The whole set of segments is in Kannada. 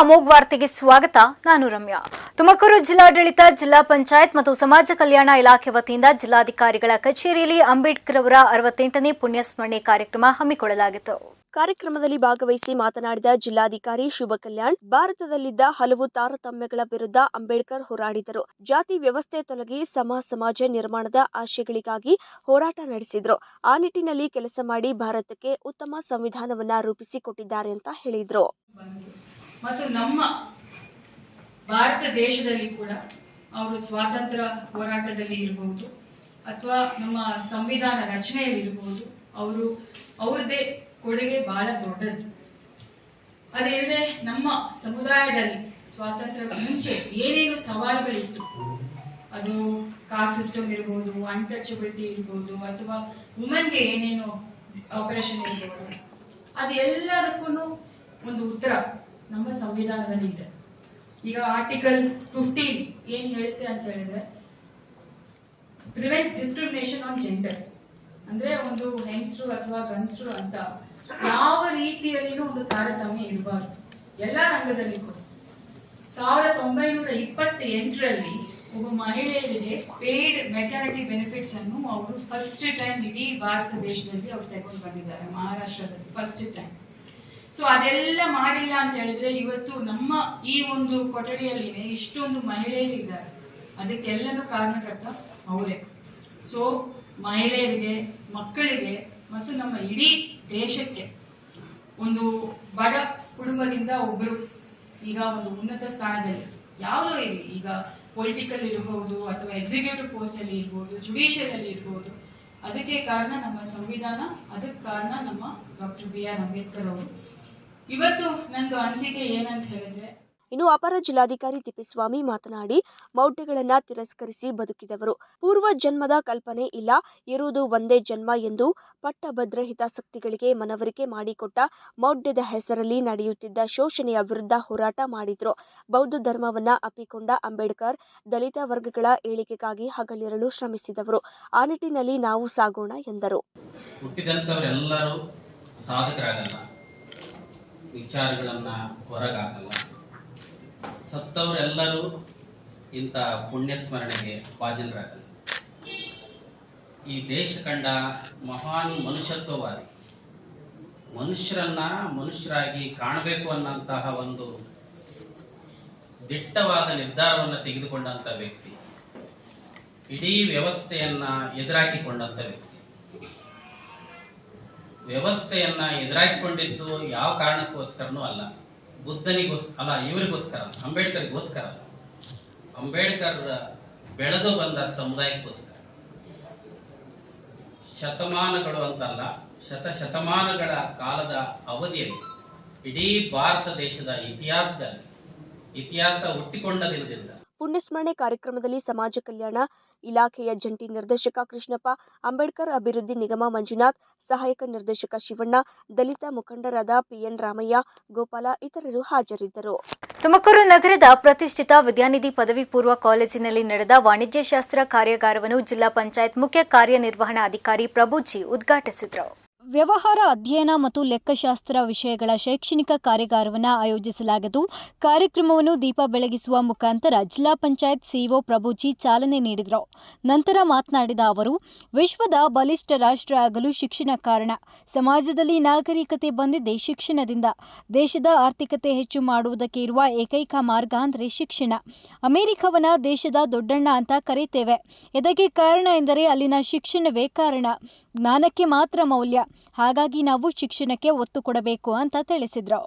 ಅಮೋಘ್ ವಾರ್ತೆಗೆ ಸ್ವಾಗತ, ನಾನು ರಮ್ಯಾ. ತುಮಕೂರು ಜಿಲ್ಲಾಡಳಿತ, ಜಿಲ್ಲಾ ಪಂಚಾಯತ್ ಮತ್ತು ಸಮಾಜ ಕಲ್ಯಾಣ ಇಲಾಖೆ ವತಿಯಿಂದ ಜಿಲ್ಲಾಧಿಕಾರಿಗಳ ಕಚೇರಿಯಲ್ಲಿ ಅಂಬೇಡ್ಕರ್ ಅವರ ಅರವತ್ತೆಂಟನೇ ಪುಣ್ಯಸ್ಮರಣೆ ಕಾರ್ಯಕ್ರಮ ಹಮ್ಮಿಕೊಳ್ಳಲಾಗಿತ್ತು. ಕಾರ್ಯಕ್ರಮದಲ್ಲಿ ಭಾಗವಹಿಸಿ ಮಾತನಾಡಿದ ಜಿಲ್ಲಾಧಿಕಾರಿ ಶುಭ ಕಲ್ಯಾಣ್ ಭಾರತದಲ್ಲಿದ್ದ ಹಲವು ತಾರತಮ್ಯಗಳ ವಿರುದ್ಧ ಅಂಬೇಡ್ಕರ್ ಹೋರಾಡಿದರು. ಜಾತಿ ವ್ಯವಸ್ಥೆ ತೊಲಗಿ ಸಮ ಸಮಾಜ ನಿರ್ಮಾಣದ ಆಶಯಗಳಿಗಾಗಿ ಹೋರಾಟ ನಡೆಸಿದ್ರು. ಆ ನಿಟ್ಟಿನಲ್ಲಿ ಕೆಲಸ ಮಾಡಿ ಭಾರತಕ್ಕೆ ಉತ್ತಮ ಸಂವಿಧಾನವನ್ನ ರೂಪಿಸಿಕೊಟ್ಟಿದ್ದಾರೆ ಅಂತ ಹೇಳಿದ್ರು. ಮತ್ತು ನಮ್ಮ ಭಾರತ ದೇಶದಲ್ಲಿ ಕೂಡ ಅವರು ಸ್ವಾತಂತ್ರ್ಯ ಹೋರಾಟದಲ್ಲಿ ಇರಬಹುದು ಅಥವಾ ನಮ್ಮ ಸಂವಿಧಾನ ರಚನೆಯಲ್ಲಿ ಇರಬಹುದು, ಅವರು ಅವ್ರದ್ದೇ ಕೊಡುಗೆ ಬಹಳ ದೊಡ್ಡದು ಅದೇ ನಮ್ಮ ಸಮುದಾಯದಲ್ಲಿ ಸ್ವಾತಂತ್ರ್ಯ ಮುಂಚೆ ಏನೇನು ಸವಾಲುಗಳಿತ್ತು? ಅದು ಕಾಸ್ಟ್ ಸಿಸ್ಟಮ್ ಇರ್ಬೋದು, ಅನ್ಟಚಬಿಲಿಟಿ ಇರ್ಬೋದು, ಅಥವಾ ವುಮೆನ್ಗೆ ಏನೇನು ಆಪರೇಷನ್ ಇರ್ಬೋದು ಅದೆಲ್ಲದಕ್ಕೂ ಒಂದು ಉತ್ತರ. ನಮ್ಮ ಸಂವಿಧಾನದಲ್ಲಿ ಇದೆ. ಈಗ ಆರ್ಟಿಕಲ್ ಫಿಫ್ಟೀನ್ ಏನ್ ಹೇಳುತ್ತೆ ಅಂತ ಹೇಳಿದ್ರೆ ಪ್ರಿವೆಂಟ್ಸ್ ಡಿಸ್ಕ್ರಿಮಿನೇಷನ್ ಆನ್ ಜೆಂಡರ್ ಅಂದ್ರೆ ಒಂದು ಹೆಂಗಸರು ಅಥವಾ ಗಂಡಸರು ಅಂತ ಯಾವ ರೀತಿಯಲ್ಲಿನೂ ಒಂದು ತಾರತಮ್ಯ ಇರಬಾರ್ದು. ಎಲ್ಲಾ ರಂಗದಲ್ಲಿ ಕೂಡ ಸಾವಿರದ ಒಂಬೈನೂರ ಇಪ್ಪತ್ತ ಎಂಟರಲ್ಲಿ ಒಬ್ಬ ಮಹಿಳೆಯರಿಗೆ ಪೇಯ್ಡ್ ಮೆಟರ್ನಿಟಿ ಬೆನಿಫಿಟ್ಸ್ ಅನ್ನು ಅವರು ಫಸ್ಟ್ ಟೈಮ್ ಇಡೀ ಭಾರತ ದೇಶದಲ್ಲಿ ಅವ್ರು ತಗೊಂಡು ಬಂದಿದ್ದಾರೆ, ಮಹಾರಾಷ್ಟ್ರದಲ್ಲಿ ಫಸ್ಟ್ ಟೈಮ್ ಸೊ ಅದೆಲ್ಲ ಮಾಡಿಲ್ಲ ಅಂತ ಹೇಳಿದ್ರೆ ಇವತ್ತು ನಮ್ಮ ಈ ಒಂದು ಕೊಠಡಿಯಲ್ಲಿನೇ ಇಷ್ಟೊಂದು ಮಹಿಳೆಯರಿದ್ದಾರೆ. ಅದಕ್ಕೆಲ್ಲನೂ ಕಾರಣಕರ್ತ ಅವರೇ. ಸೊ ಮಹಿಳೆಯರಿಗೆ, ಮಕ್ಕಳಿಗೆ ಮತ್ತು ನಮ್ಮ ಇಡೀ ದೇಶಕ್ಕೆ ಒಂದು ಬಡ ಕುಟುಂಬದಿಂದ ಒಬ್ಬರು ಈಗ ಒಂದು ಉನ್ನತ ಸ್ಥಾನದಲ್ಲಿ, ಯಾವುದೋ ಇರಲಿ. ಈಗ ಪೊಲಿಟಿಕಲ್ ಇರಬಹುದು ಅಥವಾ ಎಕ್ಸಿಕ್ಯೂಟಿವ್ ಪೋಸ್ಟ್ ಅಲ್ಲಿ ಇರ್ಬೋದು ಜುಡಿಷಿಯಲ್ ಅಲ್ಲಿ ಇರ್ಬೋದು. ಅದಕ್ಕೆ ಕಾರಣ ನಮ್ಮ ಸಂವಿಧಾನ, ಅದಕ್ಕೆ ಕಾರಣ ನಮ್ಮ ಡಾಕ್ಟರ್ ಬಿ ಆರ್ ಅಂಬೇಡ್ಕರ್ ಅವರು. ಇವತ್ತು ನಂದು ಅನಿಸಿಕೆ ಏನಂತ ಹೇಳಿದ್ರೆ ಇನ್ನು ಅಪರ ಜಿಲ್ಲಾಧಿಕಾರಿ ತಿಪ್ಪೇಸ್ವಾಮಿ ಮಾತನಾಡಿ ಮೌಢ್ಯಗಳನ್ನ ತಿರಸ್ಕರಿಸಿ ಬದುಕಿದವರು. ಪೂರ್ವ ಜನ್ಮದ ಕಲ್ಪನೆ ಇಲ್ಲ ಇರುವುದು ಒಂದೇ ಜನ್ಮ ಎಂದು ಪಟ್ಟಭದ್ರ ಹಿತಾಸಕ್ತಿಗಳಿಗೆ ಮನವರಿಕೆ ಮಾಡಿಕೊಟ್ಟ ಮೌಢ್ಯದ ಹೆಸರಲ್ಲಿ ನಡೆಯುತ್ತಿದ್ದ ಶೋಷಣೆಯ ವಿರುದ್ಧ ಹೋರಾಟ ಮಾಡಿದ್ರು. ಬೌದ್ಧ ಧರ್ಮವನ್ನ ಅಪ್ಪಿಕೊಂಡ ಅಂಬೇಡ್ಕರ್ ದಲಿತ ವರ್ಗಗಳ ಏಳಿಗೆಗಾಗಿ ಹಗಲಿರಲು ಶ್ರಮಿಸಿದವರು. ಆ ನಿಟ್ಟಿನಲ್ಲಿ ನಾವು ಸಾಗೋಣ ಎಂದರು. ವಿಚಾರಗಳನ್ನ ಹೊರಗಾಕಲ್ಲ. ಸತ್ತವರೆಲ್ಲರೂ ಇಂಥ ಪುಣ್ಯ ಸ್ಮರಣೆಗೆ ಭಾಜನರಾಗಲ್ಲ. ಈ ದೇಶ ಕಂಡ ಮಹಾನ್ ಮನುಷ್ಯತ್ವವಾದಿ, ಮನುಷ್ಯರನ್ನ ಮನುಷ್ಯರಾಗಿ ಕಾಣಬೇಕು ಅನ್ನಂತಹ ಒಂದು ದಿಟ್ಟವಾದ ನಿರ್ಧಾರವನ್ನು ತೆಗೆದುಕೊಂಡಂತ ವ್ಯಕ್ತಿ, ಇಡೀ ವ್ಯವಸ್ಥೆಯನ್ನ ಎದುರಾಕಿಕೊಂಡಂತ ವ್ಯಕ್ತಿ. ವ್ಯವಸ್ಥೆಯನ್ನ ಎದುರಾಗಿಕೊಂಡಿದ್ದು ಯಾವ ಕಾರಣಕ್ಕೋಸ್ಕರನೂ ಅಲ್ಲ ಬುದ್ಧನಿಗೋಸ್ ಅಲ್ಲ, ಇವರಿಗೋಸ್ಕರ ಅಂಬೇಡ್ಕರ್ಗೋಸ್ಕರ. ಅಂಬೇಡ್ಕರ್ ಬೆಳೆದು ಬಂದ ಸಮುದಾಯಕ್ಕೋಸ್ಕರ ಶತಮಾನಗಳು ಅಂತಲ್ಲ, ಶತ ಶತಮಾನಗಳ ಕಾಲದ ಅವಧಿಯಲ್ಲಿ, ಇಡೀ ಭಾರತ ದೇಶದ ಇತಿಹಾಸದಲ್ಲಿ, ಇತಿಹಾಸ ಹುಟ್ಟಿಕೊಂಡ ದಿನದಿಂದ ಪುಣ್ಯಸ್ಮರಣೆ ಕಾರ್ಯಕ್ರಮದಲ್ಲಿ ಸಮಾಜ ಕಲ್ಯಾಣ ಇಲಾಖೆಯ ಜಂಟಿ ನಿರ್ದೇಶಕ ಕೃಷ್ಣಪ್ಪ, ಅಂಬೇಡ್ಕರ್ ಅಭಿವೃದ್ಧಿ ನಿಗಮ ಮಂಜುನಾಥ್, ಸಹಾಯಕ ನಿರ್ದೇಶಕ ಶಿವಣ್ಣ, ದಲಿತ ಮುಖಂಡರಾದ ಪಿಎನ್ ರಾಮಯ್ಯ, ಗೋಪಾಲ ಇತರರು ಹಾಜರಿದ್ದರು. ತುಮಕೂರು ನಗರದ ಪ್ರತಿಷ್ಠಿತ ವಿದ್ಯಾನಿಧಿ ಪದವಿ ಪೂರ್ವ ಕಾಲೇಜಿನಲ್ಲಿ ನಡೆದ ವಾಣಿಜ್ಯಶಾಸ್ತ್ರ ಕಾರ್ಯಾಗಾರವನ್ನು ಜಿಲ್ಲಾ ಪಂಚಾಯತ್ ಮುಖ್ಯ ಕಾರ್ಯನಿರ್ವಹಣಾಧಿಕಾರಿ ಪ್ರಭುಜಿ ಉದ್ಘಾಟಿಸಿದರು. ವ್ಯವಹಾರ ಅಧ್ಯಯನ ಮತ್ತು ಲೆಕ್ಕಶಾಸ್ತ್ರ ವಿಷಯಗಳ ಶೈಕ್ಷಣಿಕ ಕಾರ್ಯಾಗಾರವನ್ನು ಆಯೋಜಿಸಲಾಗಿದ್ದು ಕಾರ್ಯಕ್ರಮವನ್ನು ದೀಪ ಬೆಳಗಿಸುವ ಮುಖಾಂತರ ಜಿಲ್ಲಾ ಪಂಚಾಯತ್ ಸಿಇಒ ಪ್ರಭುಜಿ ಚಾಲನೆ ನೀಡಿದರು. ನಂತರ ಮಾತನಾಡಿದ ಅವರು, ವಿಶ್ವದ ಬಲಿಷ್ಠ ರಾಷ್ಟ್ರ ಆಗಲು ಶಿಕ್ಷಣ ಕಾರಣ. ಸಮಾಜದಲ್ಲಿ ನಾಗರಿಕತೆ ಬಂದಿದ್ದೇ ಶಿಕ್ಷಣದಿಂದ. ದೇಶದ ಆರ್ಥಿಕತೆ ಹೆಚ್ಚು ಮಾಡುವುದಕ್ಕೆ ಇರುವ ಏಕೈಕ ಮಾರ್ಗ ಅಂದರೆ ಶಿಕ್ಷಣ. ಅಮೆರಿಕವನ್ನ ದೇಶದ ದೊಡ್ಡಣ್ಣ ಅಂತ ಕರೀತೇವೆ. ಇದಕ್ಕೆ ಕಾರಣ ಎಂದರೆ ಅಲ್ಲಿನ ಶಿಕ್ಷಣವೇ ಕಾರಣ. ಜ್ಞಾನಕ್ಕೆ ಮಾತ್ರ ಮೌಲ್ಯ. ಹಾಗಾಗಿ ನಾವು ಶಿಕ್ಷಣಕ್ಕೆ ಒತ್ತು ಕೊಡಬೇಕು ಅಂತ ತಿಳಿಸಿದರು.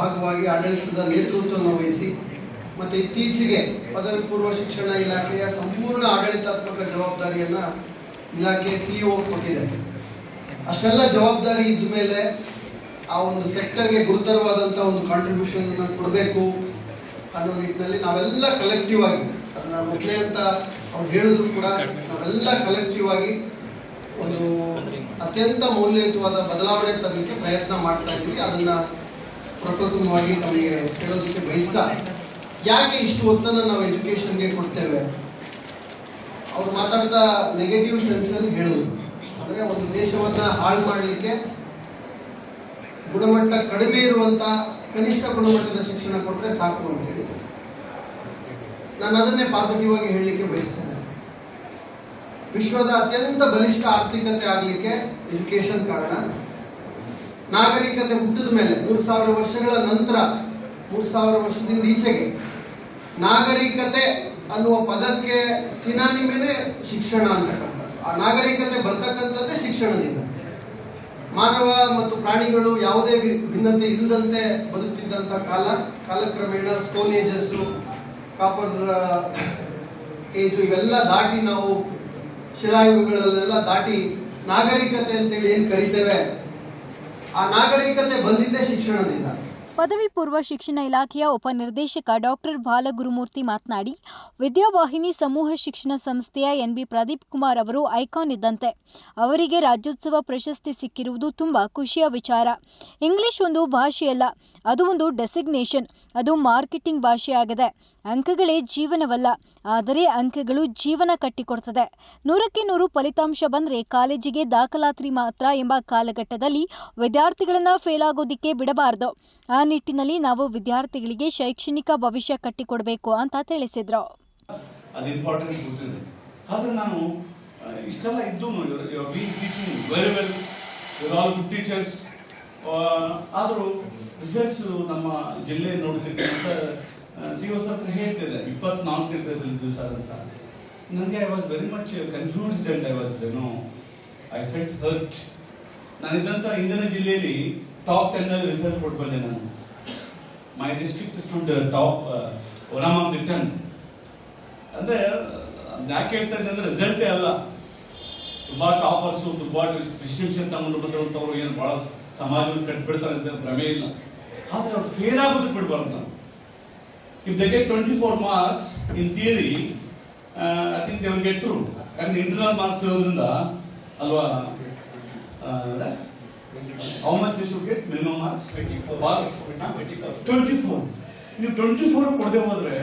ಭಾಗವಾಗಿ ಆಡಳಿತದ ನೇತೃತ್ವವನ್ನು ವಹಿಸಿ ಮತ್ತು ಇತ್ತೀಚೆಗೆ ಪದವಿ ಪೂರ್ವ ಶಿಕ್ಷಣ ಇಲಾಖೆಯ ಸಂಪೂರ್ಣ ಆಡಳಿತಾತ್ಮಕ ಜವಾಬ್ದಾರಿಯನ್ನ ಇಲಾಖೆ ಸಿಇಒ ಕೊಟ್ಟಿದೆ. ಅಷ್ಟೆಲ್ಲ ಜವಾಬ್ದಾರಿ ಇದ್ದ ಮೇಲೆ ಆ ಒಂದು ಸೆಕ್ಟರ್ಗೆ ಗುರುತರವಾದಂಥ ಒಂದು ಕಾಂಟ್ರಿಬ್ಯೂಷನ್ ಕೊಡಬೇಕು ಅನ್ನೋ ನಿಟ್ಟಿನಲ್ಲಿ ನಾವೆಲ್ಲ ಕಲೆಕ್ಟಿವ್ ಆಗಿ, ಅದನ್ನ ಮುಖ್ಯ ಅಂತ ಅವ್ರು ಹೇಳಿದ್ರು ಕೂಡ, ನಾವೆಲ್ಲ ಕಲೆಕ್ಟಿವ್ ಆಗಿ ಒಂದು ಅತ್ಯಂತ ಮೌಲ್ಯಯುತವಾದ ಬದಲಾವಣೆ ತರಲಿಕ್ಕೆ ಪ್ರಯತ್ನ ಮಾಡ್ತಾ ಇದ್ದೀವಿ. ಅದನ್ನ ಪ್ರಪ್ರಥಮವಾಗಿ ನಮಗೆ ಹೇಳೋದಕ್ಕೆ ಬಯಸ್ತಾ ಯಾಕೆ ಇಷ್ಟು ಹೊತ್ತನ್ನು ನಾವು ಎಜುಕೇಶನ್ಗೆ ಕೊಡ್ತೇವೆ? ಅವ್ರು ಮಾತಾಡ್ತಾ ನೆಗೆಟಿವ್ ಸೆನ್ಸ್ ಅಲ್ಲಿ ಹೇಳೋದು. ಅಂದ್ರೆ ಒಂದು ದೇಶವನ್ನ ಹಾಳು ಮಾಡಲಿಕ್ಕೆ ಗುಣಮಟ್ಟ ಕಡಿಮೆ ಇರುವಂತ ಕನಿಷ್ಠ ಗುಣಮಟ್ಟದ ಶಿಕ್ಷಣ ಕೊಟ್ಟರೆ ಸಾಕು ಅಂತೇಳಿ ನಾನು ಅದನ್ನೇ ಪಾಸಿಟಿವ್ ಆಗಿ ಹೇಳಲಿಕ್ಕೆ ಬಯಸ್ತೇನೆ. ವಿಶ್ವದ ಅತ್ಯಂತ ಬಲಿಷ್ಠ ಆರ್ಥಿಕತೆ ಆಗಲಿಕ್ಕೆ ಎಜುಕೇಶನ್ ಕಾರಣ. ನಾಗರಿಕತೆ ಹುಟ್ಟಿದ ಮೇಲೆ ಮೂರು ಸಾವಿರ ವರ್ಷಗಳ ನಂತರ, ಮೂರು ಸಾವಿರ ವರ್ಷದಿಂದ ಈಚೆಗೆ ನಾಗರಿಕತೆ ಅನ್ನುವ ಪದಕ್ಕೆ ಸಿನಾನಿಮೇನೆ ಶಿಕ್ಷಣ ಅಂತಕ್ಕಂಥದ್ದು. ಆ ನಾಗರಿಕತೆ ಬರ್ತಕ್ಕಂಥದ್ದೇ ಶಿಕ್ಷಣದಿಂದ. ಮಾನವ ಮತ್ತು ಪ್ರಾಣಿಗಳು ಯಾವುದೇ ಭಿನ್ನತೆ ಇಲ್ಲದಂತೆ ಬದುಕ್ತಿದ್ದಂತ ಕಾಲ, ಕಾಲಕ್ರಮೇಣ ಸ್ಟೋನ್ ಏಜಸ್ಸು ಕಾಪರ್ ಏಜು ಇವೆಲ್ಲ ದಾಟಿ ನಾವು ಶಿಲಾಯುಗಗಳನ್ನೆಲ್ಲ ದಾಟಿ ನಾಗರಿಕತೆ ಅಂತೇಳಿ ಏನ್ ಕರಿತೇವೆ? ಆ ನಾಗರಿಕತೆ ಬಂದಿದ್ದೇ ಶಿಕ್ಷಣದಿಂದ. ಪದವಿ ಪೂರ್ವ ಶಿಕ್ಷಣ ಇಲಾಖೆಯ ಉಪನಿರ್ದೇಶಕ ಡಾಕ್ಟರ್ ಬಾಲಗುರುಮೂರ್ತಿ ಮಾತನಾಡಿ, ವಿದ್ಯಾವಾಹಿನಿ ಸಮೂಹ ಶಿಕ್ಷಣ ಸಂಸ್ಥೆಯ ಎನ್ಬಿ ಪ್ರದೀಪ್ ಕುಮಾರ್ ಅವರು ಐಕಾನ್ ಇದ್ದಂತೆ ಅವರಿಗೆ ರಾಜ್ಯೋತ್ಸವ ಪ್ರಶಸ್ತಿ ಸಿಕ್ಕಿರುವುದು ತುಂಬ ಖುಷಿಯ ವಿಚಾರ. ಇಂಗ್ಲಿಷ್ ಒಂದು ಭಾಷೆಯಲ್ಲ, ಅದು ಒಂದು ಡೆಸಿಗ್ನೇಷನ್, ಅದು ಮಾರ್ಕೆಟಿಂಗ್ ಭಾಷೆಯಾಗಿದೆ ಅಂಕಗಳೇ ಜೀವನವಲ್ಲ, ಆದರೆ ಅಂಕಗಳು ಜೀವನ ಕಟ್ಟಿಕೊಡ್ತದೆ. ನೂರಕ್ಕೆ ನೂರು ಫಲಿತಾಂಶ ಬಂದರೆ ಕಾಲೇಜಿಗೆ ದಾಖಲಾತಿ ಮಾತ್ರ ಎಂಬ ಕಾಲಘಟ್ಟದಲ್ಲಿ ವಿದ್ಯಾರ್ಥಿಗಳನ್ನ ಫೇಲ್ ಆಗೋದಿಕ್ಕೆ ಬಿಡಬಾರದು. ಆ ನಿಟ್ಟಿನಲ್ಲಿ ನಾವು ವಿದ್ಯಾರ್ಥಿಗಳಿಗೆ ಶೈಕ್ಷಣಿಕ ಭವಿಷ್ಯ ಕಟ್ಟಿಕೊಡಬೇಕು ಅಂತ ತಿಳಿಸಿದ್ರು. ಅದು ಇಂಪಾರ್ಟೆನ್ಸ್ ಗೊತ್ತಿದೆ. ಆದ್ರೆ ನಾನು ಇಷ್ಟೆಲ್ಲ ಇದ್ದು very well your all good teachers ಆದರೂ ರಿಸಲ್ಟ್ಸ್ ನಮ್ಮ ಜಿಲ್ಲೆ ನೋಡಲಿಕ್ಕೆ ಅಂತ ಸಿ ಸರ್ ಹತ್ರ ಹೇಳ್ತಿದ್ದೆ ಇಪ್ಪತ್ನಾಲ್ಕನೇ ಪ್ಲೇಸಲ್ಲಿ ಸರ್ ಅಂತ. ನನಗೆ I was very much confused and I was no I felt hurt ನಾನು ಇದ್ದಂಥ ಇಂದಿನ ಜಿಲ್ಲೆಯಲ್ಲಿ ಟಾಪ್ ಟೆನ್ ರಿಸಲ್ಟ್ ಕೊಟ್ಟು ಬಂದೆ ನಾನು. My district stood top one of the ten ಅಂದ್ರೆ ಯಾಕೆ ಹೇಳ್ತಾ ಇದ್ದೆ ಅಂದ್ರೆ ರಿಸಲ್ಟೇ ಅಲ್ಲ. ತುಂಬಾ ಟಾಪರ್ಸ್ ತುಂಬಾ ಡಿಸ್ಟಿಂಕ್ಷನ್ ತಗೊಂಡು ಬಂದಿರುವಂತವ್ರು ಏನು ಬಹಳ ಸಮಾಜವನ್ನು ಕಟ್ಬಿಡ್ತಾರೆ ಅಂತ ಭ್ರಮೆ ಇಲ್ಲ. ಆದ್ರೆ ಅವ್ರು ಫೇಲ್ ಆಗೋದು ಬಿಡ್ಬಾರ್ದು ನಾವು if they get twenty four marks in theory I think they will get through ಯಾಕಂದ್ರೆ ಇಂಟರ್ನಲ್ ಮಾರ್ಕ್ಸ್ ಇರೋದ್ರಿಂದ ಅಲ್ವಾ? How much you should get minimum marks pass twenty four ನೀವು ಟ್ವೆಂಟಿ ಫೋರ್ ಕೊಡದೆ ಹೋದ್ರೆ